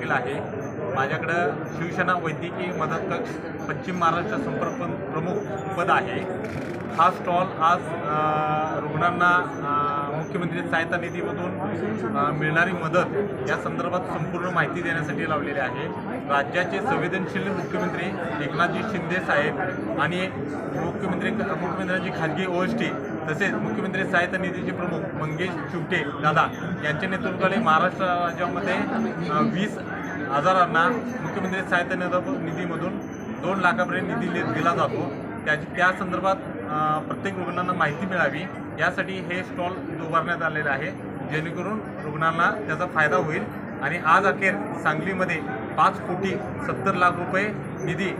पाटील आहे. माझ्याकडं शिवसेना वैद्यकीय मदत कक्ष पश्चिम महाराष्ट्र संपर्क प्रमुख पद आहे. हा स्टॉल आज रुग्णांना मुख्यमंत्री सहायता निधीमधून मिळणारी मदत या संदर्भात संपूर्ण माहिती देण्यासाठी लावलेली आहे. राज्याचे संवेदनशील मुख्यमंत्री एकनाथजी शिंदे साहेब आणि मुख्यमंत्री मुख्यमंत्र्यांची खाजगी ओ एस टी तसेच मुख्यमंत्री सहायता निधीचे प्रमुख मंगेश चिवटे दादा यांच्या नेतृत्वाने महाराष्ट्र राज्यामध्ये वीस हजारांना मुख्यमंत्री सहायता निध- निधीमधून दोन लाखापर्यंत निधी दिला जातो. त्या त्या संदर्भात प्रत्येक रुग्णांना माहिती मिळावी. यासाठी हे स्टॉल उभारण्यात आलेले आहे. जेणेकरून रुग्णांना त्याचा फायदा होईल. आणि आज अखेर सांगलीमध्ये पाच कोटी सत्तर लाख रुपये निधी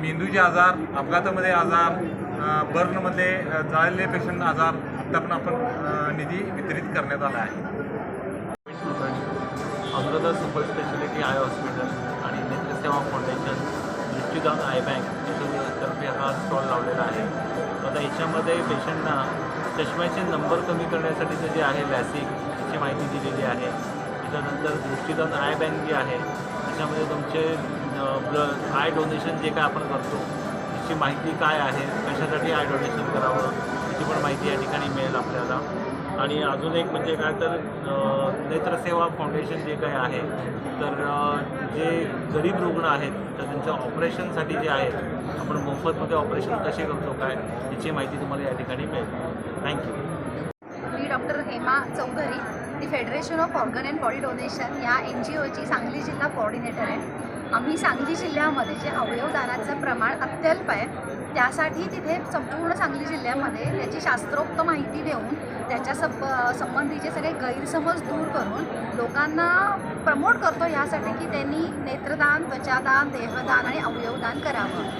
मेंदूचे आजार अपघातामध्ये आजार बर्नमध्ये झालेले पेशंट आजार आता पण आपण निधी वितरित करण्यात आला आहे. Amrita super speciality eye hospital आणि नेत्रसेवा फाउंडेशन दृष्टीदान आय बँक याच्यातर्फे हा स्टॉल लावलेला आहे. आता याच्यामध्ये पेशंटना चष्म्याचे नंबर कमी करण्यासाठीचं जे आहे लॅसिक याची माहिती दिलेली आहे. त्याच्यानंतर दृष्टीदान आय बँक जी आहे त्याच्यामध्ये तुमचे ब्ल आय डोनेशन जे काय आपण करतो त्याची माहिती काय आहे? कशासाठी आय डोनेशन करावं? त्याची पण माहिती या ठिकाणी मिळेल आपल्याला. आणि अजून एक म्हणजे काय तर नेत्रसेवा फाउंडेशन जे काही आहे तर जे गरीब रुग्ण आहेत तर त्यांच्या ऑपरेशनसाठी जे आहेत आपण मोफतमध्ये ऑपरेशन कसे करतो काय याची माहिती तुम्हाला या ठिकाणी मिळेल. Thank you me doctor Hema Chaudhari the federation of organ and body donation या एन जी ओची सांगली जिल्हा कोऑर्डिनेटर आहे. आम्ही सांगली जिल्ह्यामध्ये जे अवयवदानाचं प्रमाण अत्यल्प आहे त्यासाठी तिथे संपूर्ण सांगली जिल्ह्यामध्ये त्याची शास्त्रोक्त माहिती देऊन त्याच्या सब संबंधीचे सगळे गैरसमज दूर करून लोकांना प्रमोट करतो ह्यासाठी की त्यांनी नेत्रदान त्वचादान देहदान आणि अवयवदान करावं.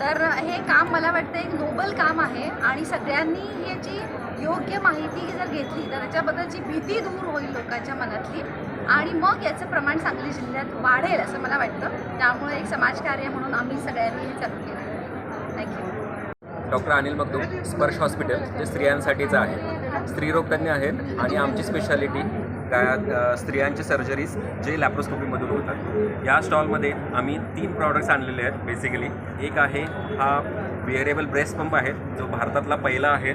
तर हे काम मला वाटतं एक नोबल काम आहे आणि सगळ्यांनी याची योग्य माहिती जर घेतली तर त्याच्याबद्दलची भीती दूर होईल लोकांच्या मनातली आणि मग याचं प्रमाण सांगली जिल्ह्यात वाढेल असं मला वाटतं. त्यामुळे एक समाजकार्य म्हणून आम्ही सगळ्यांनी हे चालू केलं. थँक्यू डॉक्टर अनिल मगदूम स्पर्श हॉस्पिटल जे स्त्रियांसाठीचं आहे. स्त्रीरोग तज्ञ आहेत आणि आमची स्पेशालिटी त्या स्त्रियांचे सर्जरीज जे लॅप्रोस्कोपीमधून होतात. या स्टॉलमध्ये आम्ही तीन प्रॉडक्ट्स आणलेले आहेत बेसिकली एक आहे हा वेअरेबल ब्रेस्ट पंप आहे जो भारतातला पहिला आहे.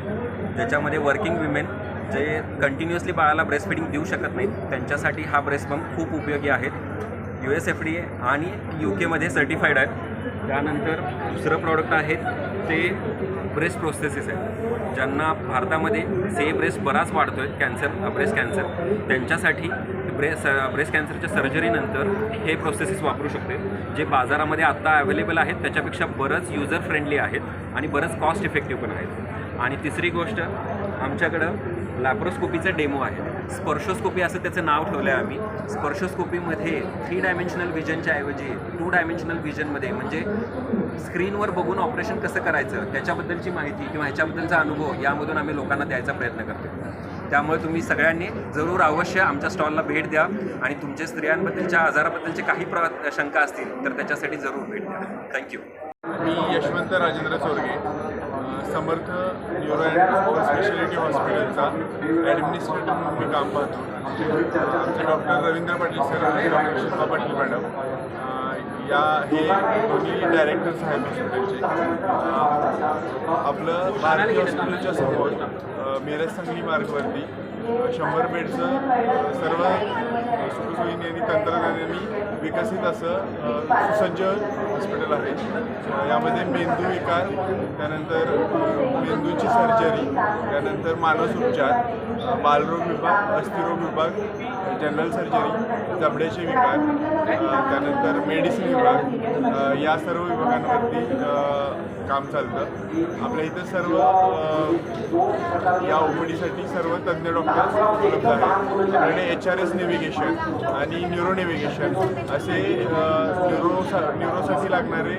ज्याच्यामध्ये वर्किंग विमेन जे कंटिन्युअसली बाळाला ब्रेस्ट फिडिंग देऊ शकत नाहीत त्यांच्यासाठी हा ब्रेस्ट पंप खूप उपयोगी आहे. U S F D A आणि यू केमध्ये सर्टिफाईड आहेत त्यानंतर दुसरं प्रॉडक्ट आहे ते ब्रेस्ट प्रोसेसेस आहेत. ज्यांना भारतामध्ये से ब्रेस्ट बराच वाढतो आहे कॅन्सर ब्रेस्ट कॅन्सर त्यांच्यासाठी ब्रेस्ट ब्रेस्ट कॅन्सरच्या सर्जरीनंतर हे प्रोसेसेस वापरू शकते. जे बाजारामध्ये आत्ता अवेलेबल आहेत त्याच्यापेक्षा बरंच युजर फ्रेंडली आहेत आणि बरंच कॉस्ट इफेक्टिव्ह पण आहेत. आणि तिसरी गोष्ट आमच्याकडं लॅप्रोस्कोपीचं डेमो आहे. स्पर्शोस्कोपी असं त्याचं नाव ठेवलं आहे आम्ही. स्पर्शोस्कोपीमध्ये थ्री डायमेन्शनल व्हिजनच्या ऐवजी टू डायमेन्शनल व्हिजनमध्ये म्हणजे स्क्रीनवर बघून ऑपरेशन कसं करायचं त्याच्याबद्दलची माहिती किंवा ह्याच्याबद्दलचा अनुभव यामधून आम्ही लोकांना द्यायचा प्रयत्न करतो त्यामुळे तुम्ही सगळ्यांनी जरूर अवश्य आमच्या स्टॉलला भेट द्या आणि तुमच्या स्त्रियांबद्दलच्या आजाराबद्दलचे काही प्र शंका असतील तर त्याच्यासाठी जरूर भेट द्या. Thank you me Yashwant Rajendra Chorge Samarth neuro and speciality हॉस्पिटलचा ॲडमिनिस्ट्रेटर म्हणून मी काम पाहतो. आमचे डॉक्टर रवींद्र पाटील सर आणि डॉक्टर शिल्पा पाटील मॅडम या हे दोन्ही डायरेक्टर्स आहेत हॉस्पिटलचे आपलं भारतीय हॉस्पिटलच्या समोर मिरज सांगली मार्गवरती शंभर बेडचं सर्व सुखसोयीने आणि तंत्रज्ञानाने विकसित असं सुसज्ज हॉस्पिटल आहे. यामध्ये मेंदू विकार त्यानंतर मेंदूची सर्जरी त्यानंतर मानस उपचार बालरोग विभाग अस्थिरोग विभाग जनरल सर्जरी जबड्याचे विभाग त्यानंतर मेडिसिन विभाग या सर्व विभागांवरती काम चालतं. आपल्या इथं सर्व या ओपीडीसाठी सर्व तज्ज्ञ डॉक्टर्स उपलब्ध आहेत. आणि एच आर एस नेव्हिगेशन आणि न्युरो नेव्हिगेशन असे न्युरो न्युरोसाठी लागणारे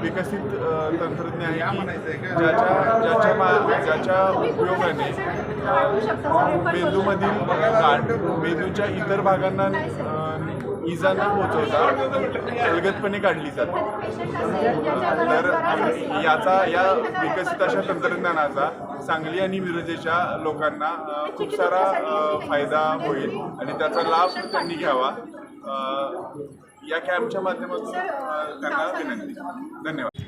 विकसित तंत्रज्ञान आहे ज्याच्या ज्याच्या मा- ज्याच्या उपयोगाने मेंदूमधील गाठ मेंदूच्या इतर भागांना इजा न पोचवता अलगदपणे काढली जाते तर याचा या विकसित अशा तंत्रज्ञानाचा सांगली आणि मिरजेच्या लोकांना खूप सारा फायदा होईल आणि त्याचा लाभ त्यांनी घ्यावा. या कॅम्पच्या माध्यमातून त्यांना विनंती. धन्यवाद.